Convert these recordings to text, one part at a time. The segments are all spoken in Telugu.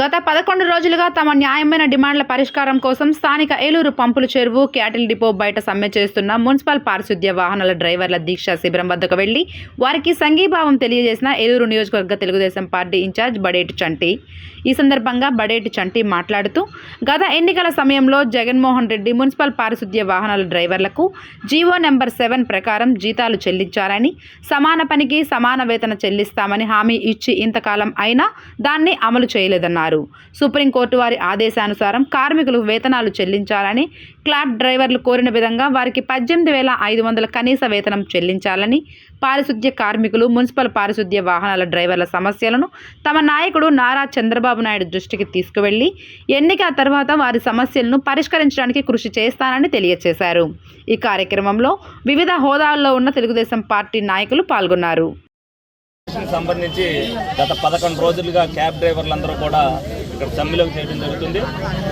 గత పదకొండు రోజులుగా తమ న్యాయమైన డిమాండ్ల పరిష్కారం కోసం స్థానిక ఏలూరు పంపుల చెరువు క్యాటిల్ డిపో బయట సమ్మె చేస్తున్న మున్సిపల్ పారిశుద్ధ్య వాహనాల డ్రైవర్ల దీక్ష శిబిరం వద్దకు వెళ్ళి వారికి సంఘీభావం తెలియజేసిన ఏలూరు నియోజకవర్గ తెలుగుదేశం పార్టీ ఇన్ఛార్జ్ బడేటి చంటి. ఈ సందర్భంగా బడేటి చంటి మాట్లాడుతూ గత ఎన్నికల సమయంలో జగన్మోహన్ రెడ్డి మున్సిపల్ పారిశుద్ధ్య వాహనాల డ్రైవర్లకు జీవో నెంబర్ సెవెన్ ప్రకారం జీతాలు చెల్లించాలని సమాన పనికి సమాన వేతన చెల్లిస్తామని హామీ ఇచ్చి ఇంతకాలం అయినా దాన్ని అమలు చేయలేదన్నారు. సుప్రీంకోర్టు వారి ఆదేశానుసారం కార్మికులు వేతనాలు చెల్లించాలని క్లాబ్ డ్రైవర్లు కోరిన విధంగా వారికి పద్దెనిమిది వేల ఐదు వందల కనీస వేతనం చెల్లించాలని పారిశుద్ధ్య కార్మికులు మున్సిపల్ పారిశుద్ధ్య వాహనాల డ్రైవర్ల సమస్యలను తమ నాయకుడు నారా చంద్రబాబు నాయుడు దృష్టికి తీసుకువెళ్ళి ఎన్నిక తర్వాత వారి సమస్యలను పరిష్కరించడానికి కృషి చేస్తానని తెలియజేశారు ఈ కార్యక్రమంలో వివిధ హోదాల్లో ఉన్న తెలుగుదేశం పార్టీ నాయకులు పాల్గొన్నారు. కి సంబంధించి గత పదకొండు రోజులుగా క్యాబ్ డ్రైవర్లందరూ కూడా ఇక్కడ సమ్మెలోకి చేయడం జరుగుతుంది.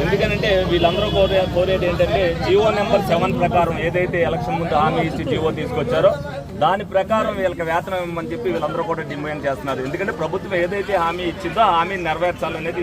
ఎందుకనంటే వీళ్ళందరూ కోరే కోరేది ఏంటంటే జియో నెంబర్ సెవెన్ ప్రకారం ఏదైతే ఎలక్షన్ ముందు హామీ ఇచ్చి జియో తీసుకొచ్చారో దాని ప్రకారం వీళ్ళకి వేతనం ఇవ్వమని చెప్పి వీళ్ళందరూ కూడా డిమాండ్ చేస్తున్నారు. ఎందుకంటే ప్రభుత్వం ఏదైతే హామీ ఇచ్చిందో ఆ హామీని నెరవేర్చాలనేది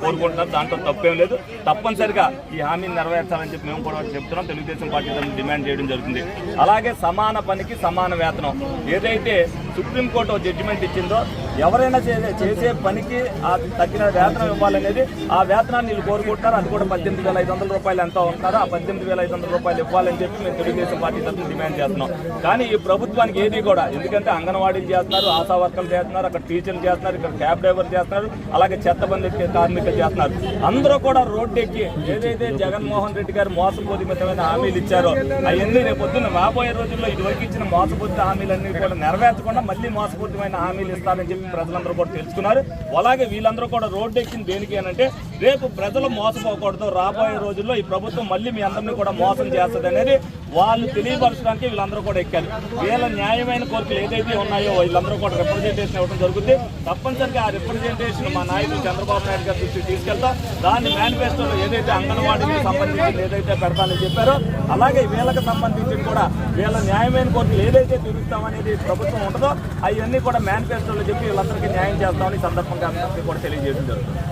కోరుకుంటున్నారు. దాంట్లో తప్పేం లేదు. తప్పనిసరిగా ఈ హామీని నెరవేర్చాలని చెప్పి మేము కూడా చెప్తున్నాం. తెలుగుదేశం పార్టీ తరఫున డిమాండ్ చేయడం జరుగుతుంది. అలాగే సమాన పనికి సమాన వేతనం. ఏదైతే సుప్రీంకోర్టు ఒక జడ్జిమెంట్ ఇచ్చిందో ఎవరైనా చే- చేసే పనికి ఆ తగిన వేతనం ఇవ్వాలనేది ఆ వేతనాన్ని వీళ్ళు కోరుకుంటున్నారు. అది కూడా పద్దెనిమిది వేల ఐదు వందల రూపాయలు ఎంత ఉంటారో ఆ పద్దెనిమిది వేల ఐదు వందల రూపాయలు ఇవ్వాలని చెప్పి మేము తెలుగుదేశం పార్టీ తరఫున డిమాండ్ చేస్తున్నాం. కానీ ఈ ప్రభుత్వం ప్రభుత్వానికి ఏది కూడా. ఎందుకంటే అంగన్వాడీలు చేస్తున్నారు ఆశా వర్కర్లు చేస్తున్నారు అక్కడ టీచర్లు చేస్తున్నారు ఇక్కడ క్యాబ్ డ్రైవర్ చేస్తున్నారు అలాగే చెత్త బండి కార్మికులు చేస్తున్నారు. అందరూ కూడా రోడ్డు ఎక్కి ఏదైతే జగన్మోహన్ రెడ్డి గారు మోసపూరితమైన హామీలు ఇచ్చారో అవన్నీ రేపు పొద్దున్న రాబోయే రోజుల్లో ఇదివరకు ఇచ్చిన మోసపూరిత హామీలన్నీ కూడా నెరవేర్చకుండా మళ్ళీ మోసపూరితమైన హామీలు ఇస్తారని చెప్పి ప్రజలందరూ కూడా తెలుసుకున్నారు. అలాగే వీళ్ళందరూ కూడా రోడ్డు ఎక్కింది దేనికి అని అంటే రేపు ప్రజలు మోసపోకూడదు రాబోయే రోజుల్లో ఈ ప్రభుత్వం మళ్ళీ మీ అందరినీ కూడా మోసం చేస్తుంది అనేది వాళ్ళు తెలియపరచడానికి వీళ్ళందరూ కూడా ఎక్కారు. వీళ్ళ న్యాయమైన కోరికలు ఏదైతే ఉన్నాయో వీళ్ళందరూ కూడా రిప్రజెంటేషన్ ఇవ్వడం జరుగుతుంది. తప్పనిసరిగా ఆ రిప్రజెంటేషన్ మా నాయకుడు చంద్రబాబు నాయుడు గారి దృష్టికి తీసుకెళ్తాం. దాన్ని మేనిఫెస్టోలో ఏదైతే అంగన్వాడీకి సంబంధించి ఏదైతే పెడతానని చెప్పారో అలాగే వీళ్ళకి సంబంధించి కూడా వీళ్ళ న్యాయమైన కోరికలు ఏదైతే తీరుస్తామనేది ప్రభుత్వం ఉంటుందో అవన్నీ కూడా మేనిఫెస్టోలో చెప్పి వీళ్ళందరికీ న్యాయం చేస్తామని సందర్భంగా అందరికీ కూడా తెలియజేయడం జరుగుతుంది.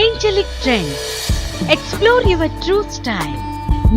Angelic Trends explore your true style